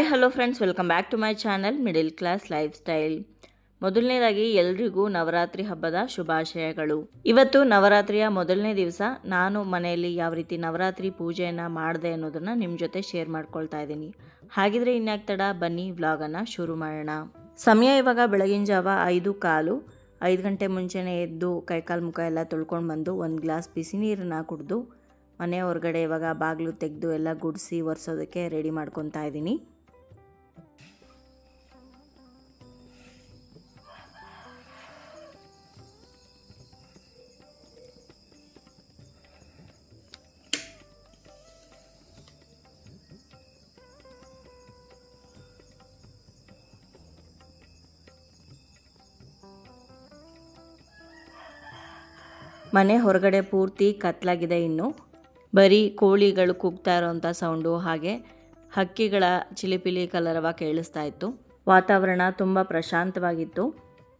Hi hello friends welcome back to my channel middle class lifestyle ಮೊದಲನೇದಾಗಿ ಎಲ್ರಿಗೂ ನವರಾತ್ರಿ ಹಬ್ಬದ ಶುಭಾಶಯಗಳು. ಇವತ್ತು ನವರಾತ್ರಿಯ ಮೊದಲನೇ ದಿವಸ ನಾನು ಮನೆಯಲ್ಲಿ ಯಾವ ರೀತಿ ನವರಾತ್ರಿ ಪೂಜೆಯನ್ನು ಮಾಡಿದೆ ಅನ್ನೋದನ್ನು ನಿಮ್ಮ ಜೊತೆ ಶೇರ್ ಮಾಡ್ಕೊಳ್ತಾ ಇದ್ದೀನಿ. ಹಾಗಿದ್ರೆ ತಡ ಬನ್ನಿ ವ್ಲಾಗನ್ನು ಶುರು ಮಾಡೋಣ. ಸಮಯ ಇವಾಗ ಬೆಳಗಿನ ಜಾವ ಐದು ಕಾಲು. ಐದು ಗಂಟೆ ಮುಂಚೆನೇ ಎದ್ದು ಕೈಕಾಲು ಮುಖ ಎಲ್ಲ ತೊಳ್ಕೊಂಡು ಬಂದು ಒಂದು ಗ್ಲಾಸ್ ಬಿಸಿ ನೀರನ್ನು ಕುಡಿದು ಮನೆ ಹೊರಗಡೆ ಇವಾಗ ಬಾಗಿಲು ತೆಗೆದು ಎಲ್ಲ ಗುಡಿಸಿ ಒರೆಸೋದಕ್ಕೆ ರೆಡಿ ಮಾಡ್ಕೊತಾ ಇದ್ದೀನಿ. ಮನೆ ಹೊರಗಡೆ ಪೂರ್ತಿ ಕತ್ಲಾಗಿದೆ ಇನ್ನು. ಬರೀ ಕೋಳಿಗಳು ಕೂಗ್ತಾ ಇರೋವಂಥ ಸೌಂಡು ಹಾಗೆ ಹಕ್ಕಿಗಳ ಚಿಲಿಪಿಲಿ ಕಲರವ ಕೇಳಿಸ್ತಾ ಇತ್ತು. ವಾತಾವರಣ ತುಂಬ ಪ್ರಶಾಂತವಾಗಿತ್ತು.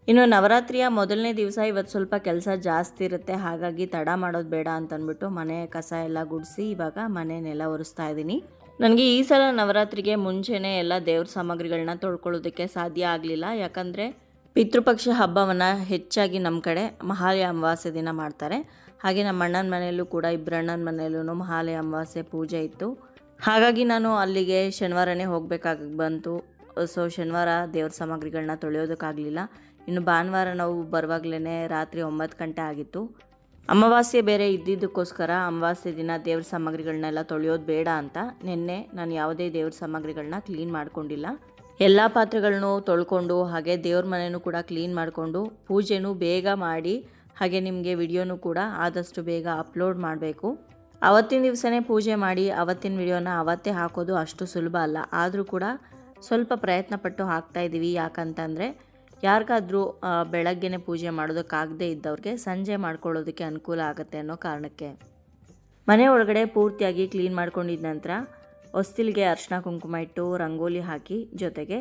ಇನ್ನು ನವರಾತ್ರಿಯ ಮೊದಲನೇ ದಿವಸ ಇವತ್ತು ಸ್ವಲ್ಪ ಕೆಲಸ ಜಾಸ್ತಿ ಇರುತ್ತೆ, ಹಾಗಾಗಿ ತಡ ಮಾಡೋದು ಬೇಡ ಅಂತಂದ್ಬಿಟ್ಟು ಮನೆ ಕಸ ಎಲ್ಲ ಗುಡಿಸಿ ಇವಾಗ ಮನೆನೆಲ್ಲ ಒರೆಸ್ತಾ ಇದ್ದೀನಿ. ನನಗೆ ಈ ಸಲ ನವರಾತ್ರಿಗೆ ಮುಂಚೆನೇ ಎಲ್ಲ ದೇವ್ರ ಸಾಮಗ್ರಿಗಳನ್ನ ತೊಳ್ಕೊಳ್ಳೋದಕ್ಕೆ ಸಾಧ್ಯ ಆಗಲಿಲ್ಲ. ಯಾಕಂದರೆ ಪಿತೃಪಕ್ಷ ಹಬ್ಬವನ್ನು ಹೆಚ್ಚಾಗಿ ನಮ್ಮ ಕಡೆ ಮಹಾಲಯ ಅಮಾವಾಸ್ಯೆ ದಿನ ಮಾಡ್ತಾರೆ. ಹಾಗೆ ನಮ್ಮ ಅಣ್ಣನ ಮನೆಯಲ್ಲೂ ಕೂಡ ಇಬ್ಬರಣ್ಣನ ಮನೆಯಲ್ಲೂ ಮಹಾಲಯ ಅಮಾವಾಸ್ಯೆ ಪೂಜೆ ಇತ್ತು. ಹಾಗಾಗಿ ನಾನು ಅಲ್ಲಿಗೆ ಶನಿವಾರನೇ ಹೋಗಬೇಕಾಗಿ, ಬಂತು. ಸೊ ಶನಿವಾರ ದೇವ್ರ ಸಾಮಗ್ರಿಗಳನ್ನ ತೊಳೆಯೋದಕ್ಕಾಗಲಿಲ್ಲ. ಇನ್ನು ಭಾನುವಾರ ನಾವು ಬರುವಾಗಲೇ ರಾತ್ರಿ ಒಂಬತ್ತು ಗಂಟೆ ಆಗಿತ್ತು. ಅಮಾವಾಸ್ಯೆ ಬೇರೆ ಇದ್ದಿದ್ದಕ್ಕೋಸ್ಕರ ಅಮಾವಾಸ್ಯೆ ದಿನ ದೇವ್ರ ಸಾಮಗ್ರಿಗಳನ್ನೆಲ್ಲ ತೊಳೆಯೋದು ಬೇಡ ಅಂತ ನಿನ್ನೆ ನಾನು ಯಾವುದೇ ದೇವ್ರ ಸಾಮಗ್ರಿಗಳನ್ನ ಕ್ಲೀನ್ ಮಾಡ್ಕೊಂಡಿಲ್ಲ. ಎಲ್ಲ ಪಾತ್ರೆಗಳನ್ನು ತೊಳ್ಕೊಂಡು ಹಾಗೆ ದೇವ್ರ ಮನೆಯೂ ಕೂಡ ಕ್ಲೀನ್ ಮಾಡಿಕೊಂಡು ಪೂಜೆನೂ ಬೇಗ ಮಾಡಿ ಹಾಗೆ ನಿಮಗೆ ವಿಡಿಯೋನೂ ಕೂಡ ಆದಷ್ಟು ಬೇಗ ಅಪ್ಲೋಡ್ ಮಾಡಬೇಕು. ಅವತ್ತಿನ ದಿವಸನೇ ಪೂಜೆ ಮಾಡಿ ಅವತ್ತಿನ ವಿಡಿಯೋನ ಅವತ್ತೇ ಹಾಕೋದು ಅಷ್ಟು ಸುಲಭ ಅಲ್ಲ. ಆದರೂ ಕೂಡ ಸ್ವಲ್ಪ ಪ್ರಯತ್ನ ಪಟ್ಟು ಹಾಕ್ತಾ ಇದ್ದೀವಿ ಯಾಕಂತಂದರೆ ಯಾರಿಗಾದರೂ ಬೆಳಗ್ಗೆನೆ ಪೂಜೆ ಮಾಡೋದಕ್ಕಾಗದೇ ಇದ್ದವ್ರಿಗೆ ಸಂಜೆ ಮಾಡ್ಕೊಳ್ಳೋದಕ್ಕೆ ಅನುಕೂಲ ಆಗುತ್ತೆ ಅನ್ನೋ ಕಾರಣಕ್ಕೆ. ಮನೆ ಒಳಗಡೆ ಪೂರ್ತಿಯಾಗಿ ಕ್ಲೀನ್ ಮಾಡ್ಕೊಂಡಿದ್ದ ನಂತರ ಹೊಸ್ತಿಲಿಗೆ ಅರ್ಶಿನ ಕುಂಕುಮ ಇಟ್ಟು ರಂಗೋಲಿ ಹಾಕಿ ಜೊತೆಗೆ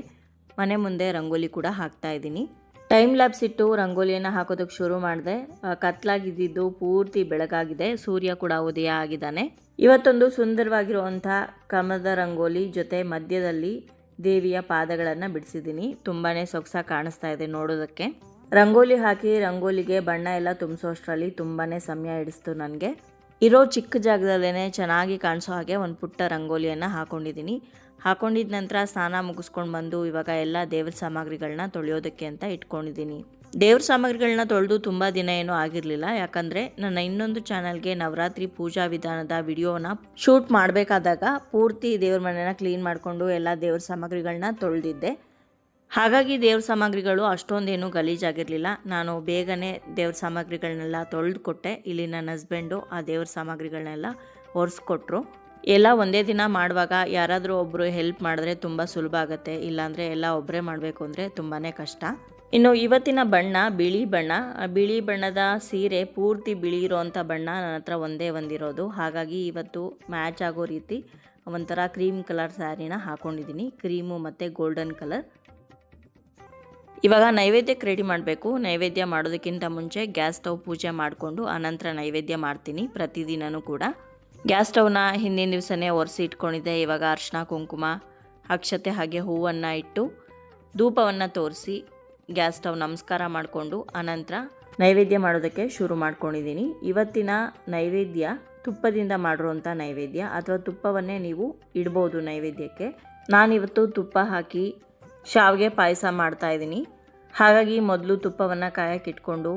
ಮನೆ ಮುಂದೆ ರಂಗೋಲಿ ಕೂಡ ಹಾಕ್ತಾ ಇದ್ದೀನಿ. ಟೈಮ್ ಲ್ಯಾಬ್ಸ್ ಇಟ್ಟು ರಂಗೋಲಿಯನ್ನು ಹಾಕೋದಕ್ಕೆ ಶುರು ಮಾಡಿದೆ. ಕತ್ಲಾಗಿದ್ದು ಪೂರ್ತಿ ಬೆಳಗಾಗಿದೆ. ಸೂರ್ಯ ಕೂಡ ಉದಯ ಆಗಿದ್ದಾನೆ. ಇವತ್ತೊಂದು ಸುಂದರವಾಗಿರುವಂಥ ಕಮಲದ ರಂಗೋಲಿ ಜೊತೆ ಮಧ್ಯದಲ್ಲಿ ದೇವಿಯ ಪಾದಗಳನ್ನು ಬಿಡಿಸಿದ್ದೀನಿ. ತುಂಬಾ ಸೊಗಸಾಗಿ ಕಾಣಿಸ್ತಾ ಇದೆ ನೋಡೋದಕ್ಕೆ. ರಂಗೋಲಿ ಹಾಕಿ ರಂಗೋಲಿಗೆ ಬಣ್ಣ ಎಲ್ಲ ತುಂಬಿಸೋಷ್ಟರಲ್ಲಿ ತುಂಬಾ ಸಮಯ ಹಿಡಿಸ್ತು ನನಗೆ. ಇರೋ ಚಿಕ್ಕ ಜಾಗದಲ್ಲೇ ಚೆನ್ನಾಗಿ ಕಾಣಿಸೋ ಹಾಗೆ ಒಂದು ಪುಟ್ಟ ರಂಗೋಲಿಯನ್ನು ಹಾಕೊಂಡಿದ್ದೀನಿ ಹಾಕೊಂಡಿದ ನಂತರ ಸ್ನಾನ ಮುಗಿಸ್ಕೊಂಡು ಬಂದು ಇವಾಗ ಎಲ್ಲ ದೇವ್ರ ಸಾಮಗ್ರಿಗಳನ್ನ ತೊಳೆಯೋದಕ್ಕೆ ಅಂತ ಇಟ್ಕೊಂಡಿದ್ದೀನಿ ದೇವ್ರ ಸಾಮಗ್ರಿಗಳನ್ನ ತೊಳೆದು ತುಂಬ ದಿನ ಏನೂ ಆಗಿರಲಿಲ್ಲ. ಯಾಕಂದರೆ ನನ್ನ ಇನ್ನೊಂದು ಚಾನಲ್ಗೆ ನವರಾತ್ರಿ ಪೂಜಾ ವಿಧಾನದ ವಿಡಿಯೋನ ಶೂಟ್ ಮಾಡಬೇಕಾದಾಗ ಪೂರ್ತಿ ದೇವ್ರ ಮನೆನ ಕ್ಲೀನ್ ಮಾಡಿಕೊಂಡು ಎಲ್ಲ ದೇವ್ರ ಸಾಮಗ್ರಿಗಳನ್ನ ತೊಳೆದಿದ್ದೆ. ಹಾಗಾಗಿ ದೇವ್ರ ಸಾಮಗ್ರಿಗಳು ಅಷ್ಟೊಂದೇನು ಗಲೀಜಾಗಿರಲಿಲ್ಲ. ನಾನು ಬೇಗನೆ ದೇವ್ರ ಸಾಮಗ್ರಿಗಳನ್ನೆಲ್ಲ ತೊಳೆದು ಕೊಟ್ಟೆ ಇಲ್ಲಿ ನನ್ನ ಹಸ್ಬೆಂಡು ಆ ದೇವ್ರ ಸಾಮಗ್ರಿಗಳನ್ನೆಲ್ಲ ಒರೆಸ್ಕೊಟ್ರು. ಎಲ್ಲ ಒಂದೇ ದಿನ ಮಾಡುವಾಗ ಯಾರಾದರೂ ಒಬ್ಬರು ಹೆಲ್ಪ್ ಮಾಡಿದ್ರೆ ತುಂಬ ಸುಲಭ ಆಗುತ್ತೆ. ಇಲ್ಲಾಂದರೆ ಎಲ್ಲ ಒಬ್ಬರೇ ಮಾಡಬೇಕು ಅಂದರೆ ತುಂಬಾ ಕಷ್ಟ. ಇನ್ನು ಇವತ್ತಿನ ಬಣ್ಣ, ಬಿಳಿ ಬಣ್ಣ. ಬಿಳಿ ಬಣ್ಣದ ಸೀರೆ ಪೂರ್ತಿ ಬಿಳಿ ಇರೋವಂಥ ಬಣ್ಣ ನನ್ನ ಹತ್ರ ಒಂದೇ ಒಂದಿರೋದು. ಹಾಗಾಗಿ ಇವತ್ತು ಮ್ಯಾಚ್ ಆಗೋ ರೀತಿ ಒಂಥರ ಕ್ರೀಮ್ ಕಲರ್ ಸ್ಯಾರಿನ ಹಾಕ್ಕೊಂಡಿದ್ದೀನಿ ಕ್ರೀಮು ಮತ್ತು ಗೋಲ್ಡನ್ ಕಲರ್ ಇವಾಗ ನೈವೇದ್ಯಕ್ಕೆ ರೆಡಿ ಮಾಡಬೇಕು. ನೈವೇದ್ಯ ಮಾಡೋದಕ್ಕಿಂತ ಮುಂಚೆ ಗ್ಯಾಸ್ ಸ್ಟವ್ ಪೂಜೆ ಮಾಡಿಕೊಂಡು ಆನಂತರ ನೈವೇದ್ಯ ಮಾಡ್ತೀನಿ ಪ್ರತಿದಿನವೂ ಕೂಡ. ಗ್ಯಾಸ್ ಸ್ಟವ್ನ ಹಿಂದಿನ ದಿವಸನೇ ಒರೆಸಿ ಇಟ್ಕೊಂಡಿದ್ದೆ. ಇವಾಗ ಅರ್ಶಿನ ಕುಂಕುಮ, ಅಕ್ಷತೆ ಹಾಗೆ ಹೂವನ್ನು ಇಟ್ಟು ಧೂಪವನ್ನು ತೋರಿಸಿ ಗ್ಯಾಸ್ ಸ್ಟವ್ ನಮಸ್ಕಾರ ಮಾಡಿಕೊಂಡು ಆನಂತರ ನೈವೇದ್ಯ ಮಾಡೋದಕ್ಕೆ ಶುರು ಮಾಡ್ಕೊಂಡಿದ್ದೀನಿ. ಇವತ್ತಿನ ನೈವೇದ್ಯ ತುಪ್ಪದಿಂದ ಮಾಡಿರುವಂಥ ನೈವೇದ್ಯ ಅಥವಾ ತುಪ್ಪವನ್ನೇ ನೀವು ಇಡ್ಬೋದು ನೈವೇದ್ಯಕ್ಕೆ. ನಾನಿವತ್ತು ತುಪ್ಪ ಹಾಕಿ ಶಾವಿಗೆ ಪಾಯಸ ಮಾಡ್ತಾಯಿದ್ದೀನಿ ಹಾಗಾಗಿ ಮೊದಲು ತುಪ್ಪವನ್ನು ಕಾಯಕ್ಕಿಟ್ಕೊಂಡು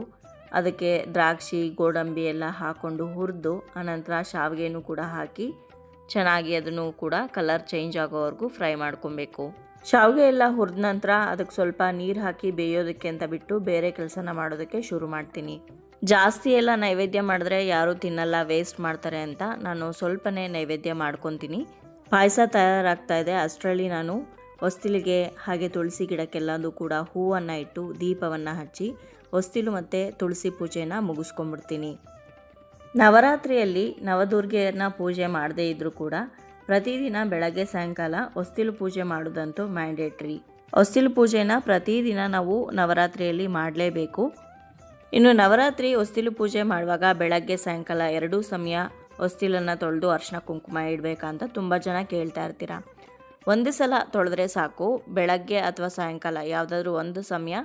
ಅದಕ್ಕೆ ದ್ರಾಕ್ಷಿ, ಗೋಡಂಬಿ ಎಲ್ಲ ಹಾಕ್ಕೊಂಡು ಹುರಿದು ಆನಂತರ ಶಾವಿಗೆನೂ ಕೂಡ ಹಾಕಿ ಚೆನ್ನಾಗಿ ಅದನ್ನು ಕೂಡ ಕಲರ್ ಚೇಂಜ್ ಆಗೋವರೆಗೂ ಫ್ರೈ ಮಾಡ್ಕೊಬೇಕು. ಶಾವಿಗೆ ಎಲ್ಲ ಹುರಿದ ನಂತರ ಅದಕ್ಕೆ ಸ್ವಲ್ಪ ನೀರು ಹಾಕಿ ಬೇಯೋದಕ್ಕೆ ಅಂತ ಬಿಟ್ಟು ಬೇರೆ ಕೆಲಸನ ಮಾಡೋದಕ್ಕೆ ಶುರು ಮಾಡ್ತೀನಿ. ಜಾಸ್ತಿ ಎಲ್ಲ ನೈವೇದ್ಯ ಮಾಡಿದ್ರೆ ಯಾರೂ ತಿನ್ನಲ್ಲ ವೇಸ್ಟ್ ಮಾಡ್ತಾರೆ ಅಂತ ನಾನು ಸ್ವಲ್ಪನೇ ನೈವೇದ್ಯ ಮಾಡ್ಕೊತೀನಿ. ಪಾಯಸ ತಯಾರಾಗ್ತಾ ಇದೆ. ಅಷ್ಟರಲ್ಲಿ ನಾನು ಹೊಸ್ತಿಲಿಗೆ ಹಾಗೆ ತುಳಸಿ ಗಿಡಕ್ಕೆಲ್ಲದೂ ಕೂಡ ಹೂವನ್ನು ಇಟ್ಟು ದೀಪವನ್ನು ಹಚ್ಚಿ ಹೊಸ್ತಿಲು ಮತ್ತು ತುಳಸಿ ಪೂಜೆನ ಮುಗಿಸ್ಕೊಂಡ್ಬಿಡ್ತೀನಿ. ನವರಾತ್ರಿಯಲ್ಲಿ ನವದುರ್ಗೆಯನ್ನ ಪೂಜೆ ಮಾಡದೇ ಇದ್ದರೂ ಕೂಡ ಪ್ರತಿದಿನ ಬೆಳಗ್ಗೆ ಸಾಯಂಕಾಲ ಹೊಸ್ತಿಲು ಪೂಜೆ ಮಾಡೋದಂತೂ ಮ್ಯಾಂಡೇಟ್ರಿ. ಹೊಸ್ತಿಲು ಪೂಜೆನ ಪ್ರತಿದಿನ ನಾವು ನವರಾತ್ರಿಯಲ್ಲಿ ಮಾಡಲೇಬೇಕು. ಇನ್ನು ನವರಾತ್ರಿ ಹೊಸ್ತಿಲು ಪೂಜೆ ಮಾಡುವಾಗ ಬೆಳಗ್ಗೆ ಸಾಯಂಕಾಲ ಎರಡೂ ಸಮಯ ಹೊಸ್ತಿಲನ್ನು ತೊಳೆದು ಅರ್ಶಿನ ಕುಂಕುಮ ಇಡಬೇಕಂತ ತುಂಬ ಜನ ಕೇಳ್ತಾ ಇರ್ತೀರ. ಒಂದು ಸಲ ತೊಳೆದ್ರೆ ಸಾಕು. ಬೆಳಗ್ಗೆ ಅಥವಾ ಸಾಯಂಕಾಲ ಯಾವುದಾದ್ರೂ ಒಂದು ಸಮಯ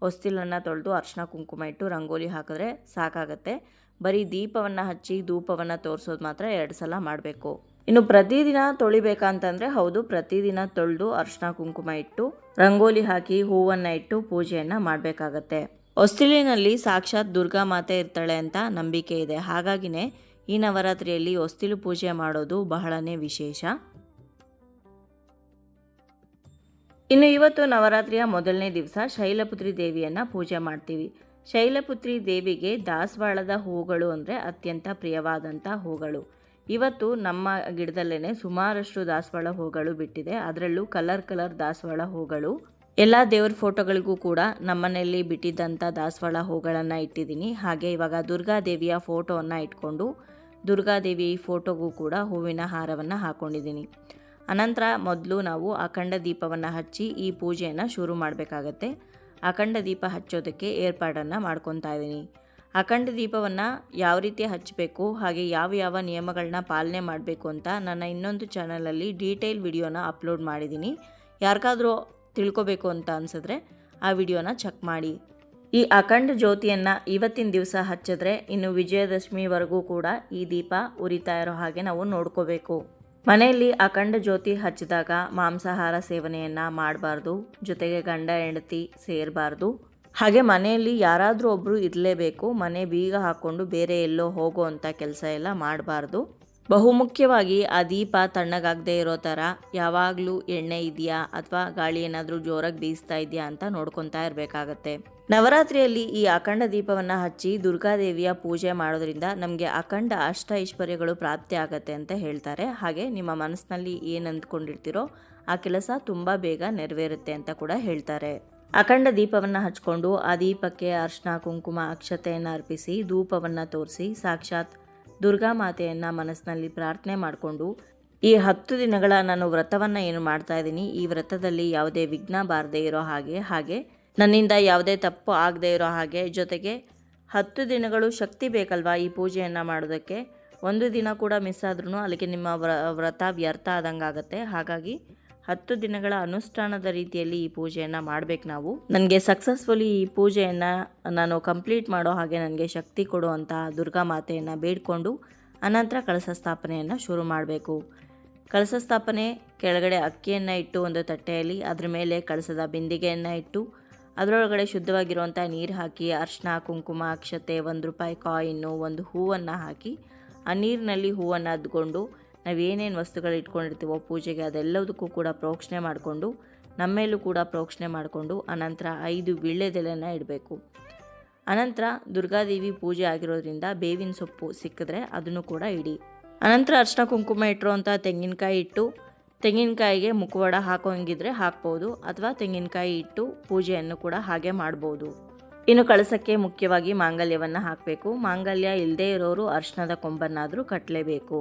ಹೊಸ್ತಿಲನ್ನು ತೊಳೆದು ಅರ್ಶಿನ ಕುಂಕುಮ ಇಟ್ಟು ರಂಗೋಲಿ ಹಾಕಿದ್ರೆ ಸಾಕಾಗತ್ತೆ. ಬರೀ ದೀಪವನ್ನು ಹಚ್ಚಿ ಧೂಪವನ್ನು ತೋರಿಸೋದು ಮಾತ್ರ ಎರಡು ಸಲ ಮಾಡಬೇಕು. ಇನ್ನು ಪ್ರತಿದಿನ ತೊಳಿಬೇಕಂತಂದರೆ ಹೌದು, ಪ್ರತಿದಿನ ತೊಳೆದು ಅರ್ಶಿನ ಕುಂಕುಮ ಇಟ್ಟು ರಂಗೋಲಿ ಹಾಕಿ ಹೂವನ್ನು ಇಟ್ಟು ಪೂಜೆಯನ್ನು ಮಾಡಬೇಕಾಗತ್ತೆ. ಹೊಸ್ತಿಲಿನಲ್ಲಿ ಸಾಕ್ಷಾತ್ ದುರ್ಗಾ ಮಾತೆ ಇರ್ತಾಳೆ ಅಂತ ನಂಬಿಕೆ ಇದೆ. ಹಾಗಾಗಿನೇ ಈ ನವರಾತ್ರಿಯಲ್ಲಿ ಹೊಸ್ತಿಲು ಪೂಜೆ ಮಾಡೋದು ಬಹಳನೇ ವಿಶೇಷ. ಇನ್ನು ಇವತ್ತು ನವರಾತ್ರಿಯ ಮೊದಲನೇ ದಿವಸ ಶೈಲಪುತ್ರಿ ದೇವಿಯನ್ನು ಪೂಜೆ ಮಾಡ್ತೀವಿ. ಶೈಲಪುತ್ರಿ ದೇವಿಗೆ ದಾಸವಾಳದ ಹೂಗಳು ಅಂದರೆ ಅತ್ಯಂತ ಪ್ರಿಯವಾದಂಥ ಹೂಗಳು. ಇವತ್ತು ನಮ್ಮ ಗಿಡದಲ್ಲೇ ಸುಮಾರಷ್ಟು ದಾಸವಾಳ ಹೂಗಳು ಬಿಟ್ಟಿದೆ. ಅದರಲ್ಲೂ ಕಲರ್ ಕಲರ್ ದಾಸವಾಳ ಹೂಗಳು. ಎಲ್ಲ ದೇವ್ರ ಫೋಟೋಗಳಿಗೂ ಕೂಡ ನಮ್ಮನೆಯಲ್ಲಿ ಬಿಟ್ಟಿದ್ದಂಥ ದಾಸವಾಳ ಹೂಗಳನ್ನು ಇಟ್ಟಿದ್ದೀನಿ. ಹಾಗೆ ಇವಾಗ ದುರ್ಗಾದೇವಿಯ ಫೋಟೋವನ್ನು ಇಟ್ಕೊಂಡು ದುರ್ಗಾದೇವಿ ಫೋಟೋಗೂ ಕೂಡ ಹೂವಿನ ಹಾರವನ್ನು ಹಾಕ್ಕೊಂಡಿದ್ದೀನಿ ಅನಂತರ ಮೊದಲು ನಾವು ಅಖಂಡ ದೀಪವನ್ನು ಹಚ್ಚಿ ಈ ಪೂಜೆಯನ್ನು ಶುರು ಮಾಡಬೇಕಾಗತ್ತೆ. ಅಖಂಡ ದೀಪ ಹಚ್ಚೋದಕ್ಕೆ ಏರ್ಪಾಡನ್ನು ಮಾಡ್ಕೊತಾ ಇದ್ದೀನಿ ಅಖಂಡ ದೀಪವನ್ನು ಯಾವ ರೀತಿ ಹಚ್ಚಬೇಕು, ಹಾಗೆ ಯಾವ ಯಾವ ನಿಯಮಗಳನ್ನ ಪಾಲನೆ ಮಾಡಬೇಕು ಅಂತ ನನ್ನ ಇನ್ನೊಂದು ಚಾನಲಲ್ಲಿ ಡೀಟೇಲ್ ವಿಡಿಯೋನ ಅಪ್ಲೋಡ್ ಮಾಡಿದ್ದೀನಿ ಯಾರಿಗಾದರೂ ತಿಳ್ಕೊಬೇಕು ಅಂತ ಅನಿಸಿದ್ರೆ ಆ ವಿಡಿಯೋನ ಚೆಕ್ ಮಾಡಿ. ಈ ಅಖಂಡ ಜ್ಯೋತಿಯನ್ನು ಇವತ್ತಿನ ದಿವಸ ಹಚ್ಚಿದ್ರೆ ಇನ್ನು ವಿಜಯದಶಮಿವರೆಗೂ ಕೂಡ ಈ ದೀಪ ಉರಿತಾ ಇರೋ ಹಾಗೆ ನಾವು ನೋಡ್ಕೋಬೇಕು. ಮನೆಯಲ್ಲಿ ಅಖಂಡ ಜ್ಯೋತಿ ಹಚ್ಚಿದಾಗ ಮಾಂಸಾಹಾರ ಸೇವನೆಯನ್ನು ಮಾಡಬಾರ್ದು, ಜೊತೆಗೆ ಗಂಡ ಹೆಂಡತಿ ಸೇರಬಾರ್ದು. ಹಾಗೆ ಮನೆಯಲ್ಲಿ ಯಾರಾದರೂ ಒಬ್ಬರು ಇರಲೇಬೇಕು, ಮನೆ ಬೀಗ ಹಾಕ್ಕೊಂಡು ಬೇರೆ ಎಲ್ಲೋ ಹೋಗೋ ಅಂಥ ಕೆಲಸ ಎಲ್ಲ ಮಾಡಬಾರ್ದು. ಬಹುಮುಖ್ಯವಾಗಿ ಆ ದೀಪ ತಣ್ಣಗಾಗದೇ ಇರೋ ಥರ ಯಾವಾಗಲೂ ಎಣ್ಣೆ ಇದೆಯಾ ಅಥವಾ ಗಾಳಿ ಏನಾದರೂ ಜೋರಾಗಿ ಬೀಸ್ತಾ ಇದೆಯಾ ಅಂತ ನೋಡ್ಕೊತಾ ಇರಬೇಕಾಗತ್ತೆ. ನವರಾತ್ರಿಯಲ್ಲಿ ಈ ಅಖಂಡ ದೀಪವನ್ನು ಹಚ್ಚಿ ದುರ್ಗಾದೇವಿಯ ಪೂಜೆ ಮಾಡೋದ್ರಿಂದ ನಮಗೆ ಅಖಂಡ ಅಷ್ಟ ಐಶ್ವರ್ಯಗಳು ಪ್ರಾಪ್ತಿ ಆಗತ್ತೆ ಅಂತ ಹೇಳ್ತಾರೆ. ಹಾಗೆ ನಿಮ್ಮ ಮನಸ್ಸಿನಲ್ಲಿ ಏನು ಅಂದ್ಕೊಂಡಿರ್ತೀರೋ ಆ ಕೆಲಸ ತುಂಬ ಬೇಗ ನೆರವೇರುತ್ತೆ ಅಂತ ಕೂಡ ಹೇಳ್ತಾರೆ. ಅಖಂಡ ದೀಪವನ್ನು ಹಚ್ಕೊಂಡು ಆ ದೀಪಕ್ಕೆ ಅರ್ಶನ, ಕುಂಕುಮ, ಅಕ್ಷತೆಯನ್ನು ಅರ್ಪಿಸಿ, ಧೂಪವನ್ನು ತೋರಿಸಿ, ಸಾಕ್ಷಾತ್ ದುರ್ಗಾ ಮಾತೆಯನ್ನು ಮನಸ್ಸಿನಲ್ಲಿ ಪ್ರಾರ್ಥನೆ ಮಾಡಿಕೊಂಡು ಈ ಹತ್ತು ದಿನಗಳ ನಾನು ವ್ರತವನ್ನು ಏನು ಮಾಡ್ತಾ ಇದ್ದೀನಿ, ಈ ವ್ರತದಲ್ಲಿ ಯಾವುದೇ ವಿಘ್ನ ಬಾರದೇ ಇರೋ ಹಾಗೆ ಹಾಗೆ ನನ್ನಿಂದ ಯಾವುದೇ ತಪ್ಪು ಆಗದೇ ಇರೋ ಹಾಗೆ ಜೊತೆಗೆ ಹತ್ತು ದಿನಗಳು ಶಕ್ತಿ ಬೇಕಲ್ವಾ ಈ ಪೂಜೆಯನ್ನು ಮಾಡೋದಕ್ಕೆ? ಒಂದು ದಿನ ಕೂಡ ಮಿಸ್ ಆದ್ರೂ ಅಲ್ಲಿಗೆ ನಿಮ್ಮ ವ್ರ, ವ್ರತ ವ್ಯರ್ಥ ಆದಂಗೆ ಆಗುತ್ತೆ. ಹಾಗಾಗಿ ಹತ್ತು ದಿನಗಳ ಅನುಷ್ಠಾನದ ರೀತಿಯಲ್ಲಿ ಈ ಪೂಜೆಯನ್ನು ಮಾಡಬೇಕು ನಾವು. ನನಗೆ ಸಕ್ಸಸ್ಫುಲಿ ಈ ಪೂಜೆಯನ್ನು ನಾನು ಕಂಪ್ಲೀಟ್ ಮಾಡೋ ಹಾಗೆ ನನಗೆ ಶಕ್ತಿ ಕೊಡುವಂಥ ದುರ್ಗಾ ಮಾತೆಯನ್ನು ಬೇಡಿಕೊಂಡು ಅನಂತರ ಕಳಸ ಸ್ಥಾಪನೆಯನ್ನು ಶುರು ಮಾಡಬೇಕು. ಕಳಸ ಸ್ಥಾಪನೆ ಕೆಳಗಡೆ ಅಕ್ಕಿಯನ್ನು ಇಟ್ಟು ಒಂದು ತಟ್ಟೆಯಲ್ಲಿ, ಅದರ ಮೇಲೆ ಕಳಸದ ಬಿಂದಿಗೆಯನ್ನು ಇಟ್ಟು ಅದರೊಳಗಡೆ ಶುದ್ಧವಾಗಿರುವಂಥ ನೀರು ಹಾಕಿ ಅರ್ಶಿನ ಕುಂಕುಮ, ಅಕ್ಷತೆ, ಒಂದು ರೂಪಾಯಿ ಕಾಯಿನ್ನು, ಒಂದು ಹೂವನ್ನು ಹಾಕಿ, ಆ ನೀರಿನಲ್ಲಿ ಹೂವನ್ನು ಅದ್ಕೊಂಡು ನಾವು ಏನೇನು ವಸ್ತುಗಳು ಇಟ್ಕೊಂಡಿರ್ತೀವೋ ಪೂಜೆಗೆ ಅದೆಲ್ಲದಕ್ಕೂ ಕೂಡ ಪ್ರೋಕ್ಷಣೆ ಮಾಡಿಕೊಂಡು ನಮ್ಮೇಲೂ ಕೂಡ ಪ್ರೋಕ್ಷಣೆ ಮಾಡಿಕೊಂಡು ಅನಂತರ ಐದು ವೀಳ್ಯದೆಲೆನ ಇಡಬೇಕು. ಅನಂತರ ದುರ್ಗಾದೇವಿ ಪೂಜೆ ಆಗಿರೋದ್ರಿಂದ ಬೇವಿನ ಸೊಪ್ಪು ಸಿಕ್ಕಿದ್ರೆ ಅದನ್ನು ಕೂಡ ಇಡಿ. ಅನಂತರ ಅರ್ಶಿನ ಕುಂಕುಮ ಇಟ್ಟಿರುವಂಥ ತೆಂಗಿನಕಾಯಿ ಇಟ್ಟು ತೆಂಗಿನಕಾಯಿಗೆ ಮುಖವಾಡ ಹಾಕೋಂಗಿದ್ರೆ ಹಾಕ್ಬೋದು, ಅಥವಾ ತೆಂಗಿನಕಾಯಿ ಇಟ್ಟು ಪೂಜೆಯನ್ನು ಕೂಡ ಹಾಗೆ ಮಾಡ್ಬೋದು. ಇನ್ನು ಕಳಸಕ್ಕೆ ಮುಖ್ಯವಾಗಿ ಮಾಂಗಲ್ಯವನ್ನು ಹಾಕಬೇಕು. ಮಾಂಗಲ್ಯ ಇಲ್ಲದೇ ಇರೋರು ಅರ್ಶನದ ಕೊಂಬನ್ನಾದರೂ ಕಟ್ಟಲೇಬೇಕು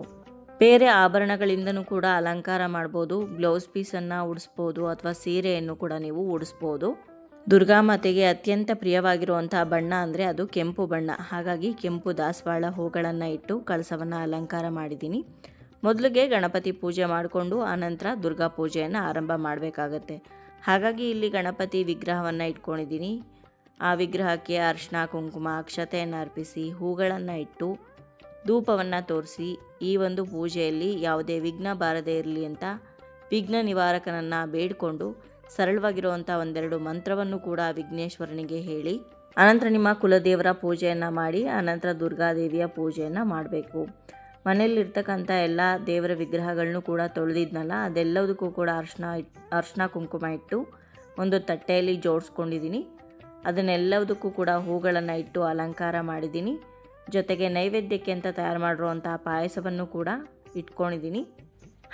ಬೇರೆ ಆಭರಣಗಳಿಂದನೂ ಕೂಡ ಅಲಂಕಾರ ಮಾಡ್ಬೋದು. ಬ್ಲೌಸ್ ಪೀಸನ್ನು ಉಡಿಸ್ಬೋದು, ಅಥವಾ ಸೀರೆಯನ್ನು ಕೂಡ ನೀವು ಉಡಿಸ್ಬೋದು. ದುರ್ಗಾಮಾತೆಗೆ ಅತ್ಯಂತ ಪ್ರಿಯವಾಗಿರುವಂತಹ ಬಣ್ಣ ಅಂದರೆ ಅದು ಕೆಂಪು ಬಣ್ಣ. ಹಾಗಾಗಿ ಕೆಂಪು ದಾಸವಾಳ ಹೂಗಳನ್ನು ಇಟ್ಟು ಕಳಸವನ್ನು ಅಲಂಕಾರ ಮಾಡಿದ್ದೀನಿ. ಮೊದಲಿಗೆ ಗಣಪತಿ ಪೂಜೆ ಮಾಡಿಕೊಂಡು ಆನಂತರ ದುರ್ಗಾ ಪೂಜೆಯನ್ನು ಆರಂಭ ಮಾಡಬೇಕಾಗತ್ತೆ. ಹಾಗಾಗಿ ಇಲ್ಲಿ ಗಣಪತಿ ವಿಗ್ರಹವನ್ನು ಇಟ್ಕೊಂಡಿದ್ದೀನಿ. ಆ ವಿಗ್ರಹಕ್ಕೆ ಅರ್ಶಿನ, ಕುಂಕುಮ, ಅಕ್ಷತೆಯನ್ನು ಅರ್ಪಿಸಿ, ಹೂಗಳನ್ನು ಇಟ್ಟು ಧೂಪವನ್ನು ತೋರಿಸಿ, ಈ ಒಂದು ಪೂಜೆಯಲ್ಲಿ ಯಾವುದೇ ವಿಘ್ನ ಬಾರದೇ ಇರಲಿ ಅಂತ ವಿಘ್ನ ನಿವಾರಕನನ್ನು ಬೇಡಿಕೊಂಡು ಸರಳವಾಗಿರುವಂಥ ಒಂದೆರಡು ಮಂತ್ರವನ್ನು ಕೂಡ ವಿಘ್ನೇಶ್ವರನಿಗೆ ಹೇಳಿ ಅನಂತರ ನಿಮ್ಮ ಕುಲದೇವರ ಪೂಜೆಯನ್ನು ಮಾಡಿ ಅನಂತರ ದುರ್ಗಾದೇವಿಯ ಪೂಜೆಯನ್ನು ಮಾಡಬೇಕು. ಮನೆಯಲ್ಲಿರ್ತಕ್ಕಂಥ ಎಲ್ಲ ದೇವರ ವಿಗ್ರಹಗಳನ್ನು ಕೂಡ ತೊಳೆದಿದ್ನಲ್ಲ, ಅದೆಲ್ಲದಕ್ಕೂ ಕೂಡ ಅರ್ಶನ ಅರ್ಶನ ಕುಂಕುಮ ಇಟ್ಟು ಒಂದು ತಟ್ಟೆಯಲ್ಲಿ ಜೋಡಿಸ್ಕೊಂಡಿದ್ದೀನಿ. ಅದನ್ನೆಲ್ಲದಕ್ಕೂ ಕೂಡ ಹೂಗಳನ್ನು ಇಟ್ಟು ಅಲಂಕಾರ ಮಾಡಿದ್ದೀನಿ. ಜೊತೆಗೆ ನೈವೇದ್ಯಕ್ಕೆ ಅಂತ ತಯಾರು ಮಾಡಿರುವಂಥ ಪಾಯಸವನ್ನು ಕೂಡ ಇಟ್ಕೊಂಡಿದ್ದೀನಿ.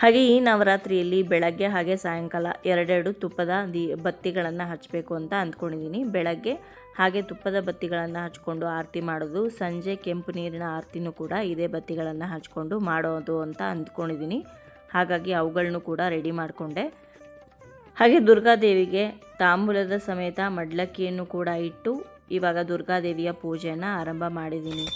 ಹಾಗೆ ಈ ನವರಾತ್ರಿಯಲ್ಲಿ ಬೆಳಗ್ಗೆ ಹಾಗೆ ಸಾಯಂಕಾಲ ಎರಡೆರಡು ತುಪ್ಪದ ದಿ ಬತ್ತಿಗಳನ್ನು ಹಚ್ಚಬೇಕು ಅಂತ ಅಂದ್ಕೊಂಡಿದ್ದೀನಿ. ಬೆಳಗ್ಗೆ ಹಾಗೆ ತುಪ್ಪದ ಬತ್ತಿಗಳನ್ನು ಹಚ್ಕೊಂಡು ಆರತಿ ಮಾಡೋದು, ಸಂಜೆ ಕೆಂಪು ನೀರಿನ ಆರತಿನೂ ಕೂಡ ಇದೇ ಬತ್ತಿಗಳನ್ನು ಹಚ್ಕೊಂಡು ಮಾಡೋದು ಅಂತ ಅಂದ್ಕೊಂಡಿದ್ದೀನಿ. ಹಾಗಾಗಿ ಅವುಗಳನ್ನು ಕೂಡ ರೆಡಿ ಮಾಡಿಕೊಂಡೆ. ಹಾಗೆ ದುರ್ಗಾದೇವಿಗೆ ತಾಂಬೂಲದ ಸಮೇತ ಮಡ್ಲಕ್ಕಿಯನ್ನು ಕೂಡ ಇಟ್ಟು ಇವಾಗ ದುರ್ಗಾದೇವಿಯ ಪೂಜೆಯನ್ನು ಆರಂಭ ಮಾಡಿದ್ದೀನಿ.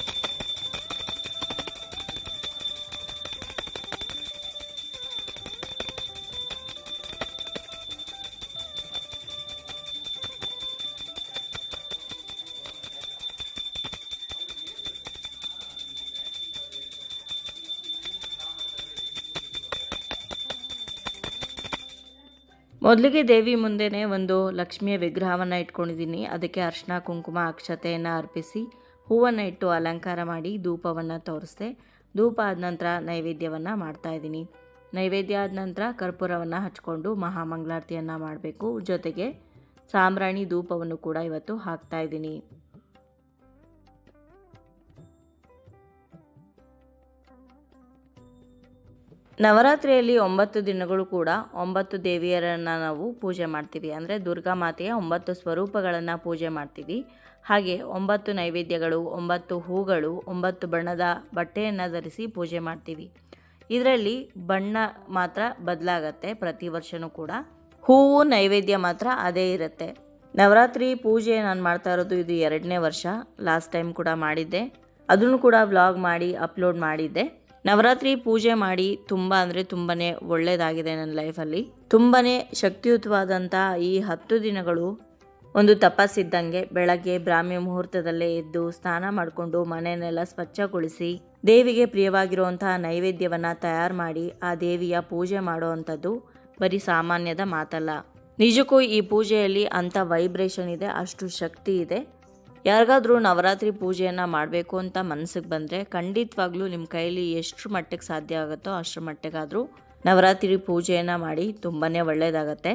ಮೊದಲಿಗೆ ದೇವಿ ಮುಂದೆನೇ ಒಂದು ಲಕ್ಷ್ಮಿಯ ವಿಗ್ರಹವನ್ನು ಇಟ್ಕೊಂಡಿದ್ದೀನಿ. ಅದಕ್ಕೆ ಅರ್ಶಿನ, ಕುಂಕುಮ, ಅಕ್ಷತೆಯನ್ನು ಅರ್ಪಿಸಿ ಹೂವನ್ನು ಇಟ್ಟು ಅಲಂಕಾರ ಮಾಡಿ ಧೂಪವನ್ನು ತೋರಿಸ್ದೆ. ಧೂಪ ಆದ ನಂತರ ನೈವೇದ್ಯವನ್ನು ಮಾಡ್ತಾಯಿದ್ದೀನಿ ನೈವೇದ್ಯ ಆದ ನಂತರ ಕರ್ಪೂರವನ್ನು ಹಚ್ಕೊಂಡು ಮಹಾಮಂಗಳಾರತಿಯನ್ನು ಮಾಡಬೇಕು. ಜೊತೆಗೆ ಸಾಂಬ್ರಾಣಿ ಧೂಪವನ್ನು ಕೂಡ ಇವತ್ತು ಹಾಕ್ತಾಯಿದ್ದೀನಿ ನವರಾತ್ರಿಯಲ್ಲಿ ಒಂಬತ್ತು ದಿನಗಳು ಕೂಡ ಒಂಬತ್ತು ದೇವಿಯರನ್ನು ನಾವು ಪೂಜೆ ಮಾಡ್ತೀವಿ. ಅಂದರೆ ದುರ್ಗಾ ಮಾತೆಯ ಒಂಬತ್ತು ಸ್ವರೂಪಗಳನ್ನು ಪೂಜೆ ಮಾಡ್ತೀವಿ. ಹಾಗೆ ಒಂಬತ್ತು ನೈವೇದ್ಯಗಳು, ಒಂಬತ್ತು ಹೂಗಳು, ಒಂಬತ್ತು ಬಣ್ಣದ ಬಟ್ಟೆಯನ್ನು ಧರಿಸಿ ಪೂಜೆ ಮಾಡ್ತೀವಿ. ಇದರಲ್ಲಿ ಬಣ್ಣ ಮಾತ್ರ ಬದಲಾಗತ್ತೆ ಪ್ರತಿ ವರ್ಷವೂ ಕೂಡ. ಹೂವು, ನೈವೇದ್ಯ ಮಾತ್ರ ಅದೇ ಇರುತ್ತೆ. ನವರಾತ್ರಿ ಪೂಜೆ ನಾನು ಮಾಡ್ತಾ ಇರೋದು ಇದು ಎರಡನೇ ವರ್ಷ. ಲಾಸ್ಟ್ ಟೈಮ್ ಕೂಡ ಮಾಡಿದ್ದೆ. ಅದನ್ನು ಕೂಡ ವ್ಲಾಗ್ ಮಾಡಿ, ಅಪ್ಲೋಡ್ ಮಾಡಿದ್ದೆ. ನವರಾತ್ರಿ ಪೂಜೆ ಮಾಡಿ ತುಂಬ ಅಂದರೆ ತುಂಬಾ ಒಳ್ಳೆಯದಾಗಿದೆ ನನ್ನ ಲೈಫಲ್ಲಿ. ತುಂಬಾ ಶಕ್ತಿಯುತವಾದಂಥ ಈ ಹತ್ತು ದಿನಗಳು ಒಂದು ತಪಸ್ಸಿದ್ದಂಗೆ ಬೆಳಗ್ಗೆ ಬ್ರಾಹ್ಮಿ ಮುಹೂರ್ತದಲ್ಲೇ ಎದ್ದು ಸ್ನಾನ ಮಾಡಿಕೊಂಡು ಮನೆಯನ್ನೆಲ್ಲ ಸ್ವಚ್ಛಗೊಳಿಸಿ ದೇವಿಗೆ ಪ್ರಿಯವಾಗಿರುವಂತಹ ನೈವೇದ್ಯವನ್ನು ತಯಾರು ಮಾಡಿ ಆ ದೇವಿಯ ಪೂಜೆ ಮಾಡುವಂಥದ್ದು ಬರೀ ಸಾಮಾನ್ಯದ ಮಾತಲ್ಲ. ನಿಜಕ್ಕೂ ಈ ಪೂಜೆಯಲ್ಲಿ ಅಂಥ ವೈಬ್ರೇಷನ್ ಇದೆ, ಅಷ್ಟು ಶಕ್ತಿ ಇದೆ. ಯಾರಿಗಾದ್ರೂ ನವರಾತ್ರಿ ಪೂಜೆಯನ್ನು ಮಾಡಬೇಕು ಅಂತ ಮನಸ್ಸಿಗೆ ಬಂದರೆ ಖಂಡಿತವಾಗ್ಲೂ ನಿಮ್ಮ ಕೈಲಿ ಎಷ್ಟು ಮಟ್ಟಿಗೆ ಸಾಧ್ಯ ಆಗುತ್ತೋ ಅಷ್ಟರ ಮಟ್ಟಿಗಾದರೂ ನವರಾತ್ರಿ ಪೂಜೆಯನ್ನು ಮಾಡಿ ತುಂಬಾ ಒಳ್ಳೆಯದಾಗತ್ತೆ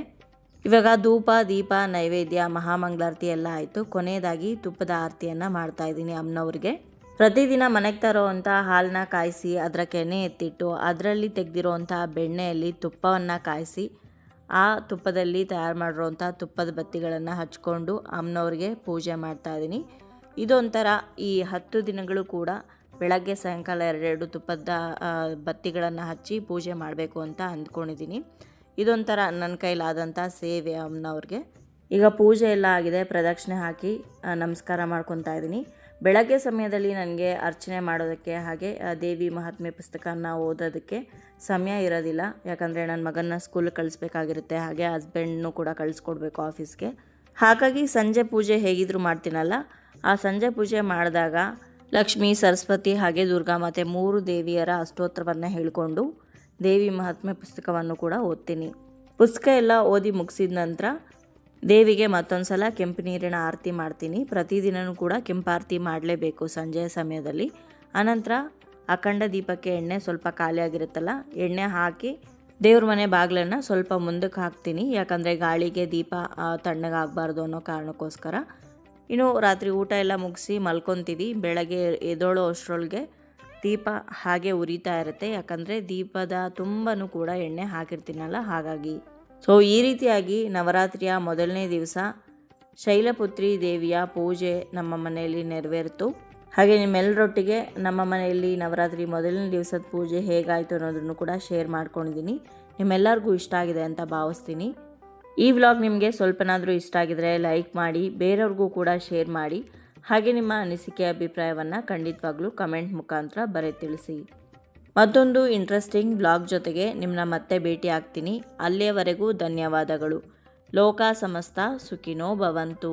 ಇವಾಗ ಧೂಪ, ದೀಪ, ನೈವೇದ್ಯ, ಮಹಾಮಂಗಳಾರತಿ ಎಲ್ಲ ಆಯಿತು. ಕೊನೆಯದಾಗಿ ತುಪ್ಪದ ಆರತಿಯನ್ನು ಮಾಡ್ತಾ ಇದ್ದೀನಿ ಅಮ್ಮನವ್ರಿಗೆ. ಪ್ರತಿದಿನ ಮನೆಗೆ ತರೋವಂಥ ಹಾಲನ್ನ ಕಾಯಿಸಿ ಅದರ ಕೆನೆ ಎತ್ತಿಟ್ಟು, ಅದರಲ್ಲಿ ತೆಗೆದಿರೋವಂಥ ಬೆಣ್ಣೆಯಲ್ಲಿ ತುಪ್ಪವನ್ನು ಕಾಯಿಸಿ ಆ ತುಪ್ಪದಲ್ಲಿ ತಯಾರು ಮಾಡಿರೋಂಥ ತುಪ್ಪದ ಬತ್ತಿಗಳನ್ನು ಹಚ್ಕೊಂಡು ಅಮ್ಮನವ್ರಿಗೆ ಪೂಜೆ ಮಾಡ್ತಾ ಇದ್ದೀನಿ. ಇದೊಂಥರ ಈ ಹತ್ತು ದಿನಗಳು ಕೂಡ ಬೆಳಗ್ಗೆ ಸಾಯಂಕಾಲ ಎರಡೆರಡು ತುಪ್ಪದ ಬತ್ತಿಗಳನ್ನು ಹಚ್ಚಿ ಪೂಜೆ ಮಾಡಬೇಕು ಅಂತ ಅಂದ್ಕೊಂಡಿದ್ದೀನಿ. ಇದೊಂಥರ ನನ್ನ ಕೈಲಾದಂಥ ಸೇವೆ ಅಮ್ಮನವ್ರಿಗೆ. ಈಗ ಪೂಜೆ ಎಲ್ಲ ಆಗಿದೆ, ಪ್ರದಕ್ಷಿಣೆ ಹಾಕಿ ನಮಸ್ಕಾರ ಮಾಡ್ಕೊತಾ ಇದ್ದೀನಿ. ಬೆಳಗ್ಗೆ ಸಮಯದಲ್ಲಿ ನನಗೆ ಅರ್ಚನೆ ಮಾಡೋದಕ್ಕೆ ಹಾಗೆ ದೇವಿ ಮಹಾತ್ಮೆ ಪುಸ್ತಕನ ಓದೋದಕ್ಕೆ ಸಮಯ ಇರೋದಿಲ್ಲ. ಯಾಕಂದರೆ ನನ್ನ ಮಗನ ಸ್ಕೂಲ್ ಕಳಿಸ್ಬೇಕಾಗಿರುತ್ತೆ. ಹಾಗೆ ಹಸ್ಬೆಂಡ್ನು ಕೂಡ ಕಳಿಸ್ಕೊಡ್ಬೇಕು ಆಫೀಸ್ಗೆ ಹಾಗಾಗಿ ಸಂಜೆ ಪೂಜೆ ಹೇಗಿದ್ರು ಮಾಡ್ತೀನಲ್ಲ, ಆ ಸಂಜೆ ಪೂಜೆ ಮಾಡಿದಾಗ ಲಕ್ಷ್ಮೀ, ಸರಸ್ವತಿ ಹಾಗೆ ದುರ್ಗಾಮಾತೆ ಮೂರು ದೇವಿಯರ ಅಷ್ಟೋತ್ತರವನ್ನು ಹೇಳಿಕೊಂಡು ದೇವಿ ಮಹಾತ್ಮೆ ಪುಸ್ತಕವನ್ನು ಕೂಡ ಓದ್ತೀನಿ. ಪುಸ್ತಕ ಎಲ್ಲ ಓದಿ ಮುಗಿಸಿದ ನಂತರ ದೇವಿಗೆ ಮತ್ತೊಂದು ಸಲ ಕೆಂಪು ನೀರಿನ ಆರತಿ ಮಾಡ್ತೀನಿ. ಪ್ರತಿದಿನವೂ ಕೂಡ ಕೆಂಪಾರತಿ ಮಾಡಲೇಬೇಕು ಸಂಜೆಯ ಸಮಯದಲ್ಲಿ. ಅನಂತರ ಅಖಂಡ ದೀಪಕ್ಕೆ ಎಣ್ಣೆ ಸ್ವಲ್ಪ ಖಾಲಿಯಾಗಿರುತ್ತಲ್ಲ ಎಣ್ಣೆ ಹಾಕಿ ದೇವ್ರ ಮನೆ ಬಾಗಿಲನ್ನು ಸ್ವಲ್ಪ ಮುಂದಕ್ಕೆ ಹಾಕ್ತೀನಿ. ಯಾಕಂದರೆ ಗಾಳಿಗೆ ದೀಪ ತಣ್ಣಗಾಗಬಾರ್ದು ಅನ್ನೋ ಕಾರಣಕ್ಕೋಸ್ಕರ. ಇನ್ನು ರಾತ್ರಿ ಊಟ ಎಲ್ಲ ಮುಗಿಸಿ ಮಲ್ಕೊತೀವಿ. ಬೆಳಗ್ಗೆ ಎದೋಳೋ ಅಷ್ಟರೊಳಗೆ ದೀಪ ಹಾಗೆ ಉರಿತಾ ಇರುತ್ತೆ. ಯಾಕಂದರೆ ದೀಪದ ತುಂಬನೂ ಕೂಡ ಎಣ್ಣೆ ಹಾಕಿರ್ತೀನಲ್ಲ, ಹಾಗಾಗಿ ಸೊ, ಈ ರೀತಿಯಾಗಿ ನವರಾತ್ರಿಯ ಮೊದಲನೇ ದಿವಸ ಶೈಲಪುತ್ರಿ ದೇವಿಯ ಪೂಜೆ ನಮ್ಮ ಮನೆಯಲ್ಲಿ ನೆರವೇರಿತು. ಹಾಗೆ ನಿಮ್ಮೆಲ್ಲರೊಟ್ಟಿಗೆ ನಮ್ಮ ಮನೆಯಲ್ಲಿ ನವರಾತ್ರಿ ಮೊದಲನೇ ದಿವಸದ ಪೂಜೆ ಹೇಗಾಯಿತು ಅನ್ನೋದನ್ನು ಕೂಡ ಶೇರ್ ಮಾಡ್ಕೊಂಡಿದ್ದೀನಿ. ನಿಮ್ಮೆಲ್ಲರಿಗೂ ಇಷ್ಟ ಆಗಿದೆ ಅಂತ ಭಾವಿಸ್ತೀನಿ. ಈ ವ್ಲಾಗ್ ನಿಮಗೆ ಸ್ವಲ್ಪನಾದರೂ ಇಷ್ಟ ಆಗಿದರೆ ಲೈಕ್ ಮಾಡಿ, ಬೇರೆಯವ್ರಿಗೂ ಕೂಡ ಶೇರ್ ಮಾಡಿ. ಹಾಗೆ ನಿಮ್ಮ ಅನಿಸಿಕೆ, ಅಭಿಪ್ರಾಯವನ್ನು ಖಂಡಿತವಾಗ್ಲೂ ಕಮೆಂಟ್ ಮುಖಾಂತರ ಬರೆ ತಿಳಿಸಿ. ಮತ್ತೊಂದು ಇಂಟ್ರೆಸ್ಟಿಂಗ್ ಬ್ಲಾಗ್ ಜೊತೆಗೆ ನಿಮ್ಮನ್ನ ಮತ್ತೆ ಭೇಟಿ ಆಗ್ತೀನಿ. ಅಲ್ಲಿಯವರೆಗೂ ಧನ್ಯವಾದಗಳು. ಲೋಕ ಸಮಸ್ತ ಸುಖಿನೋ ಭವಂತು.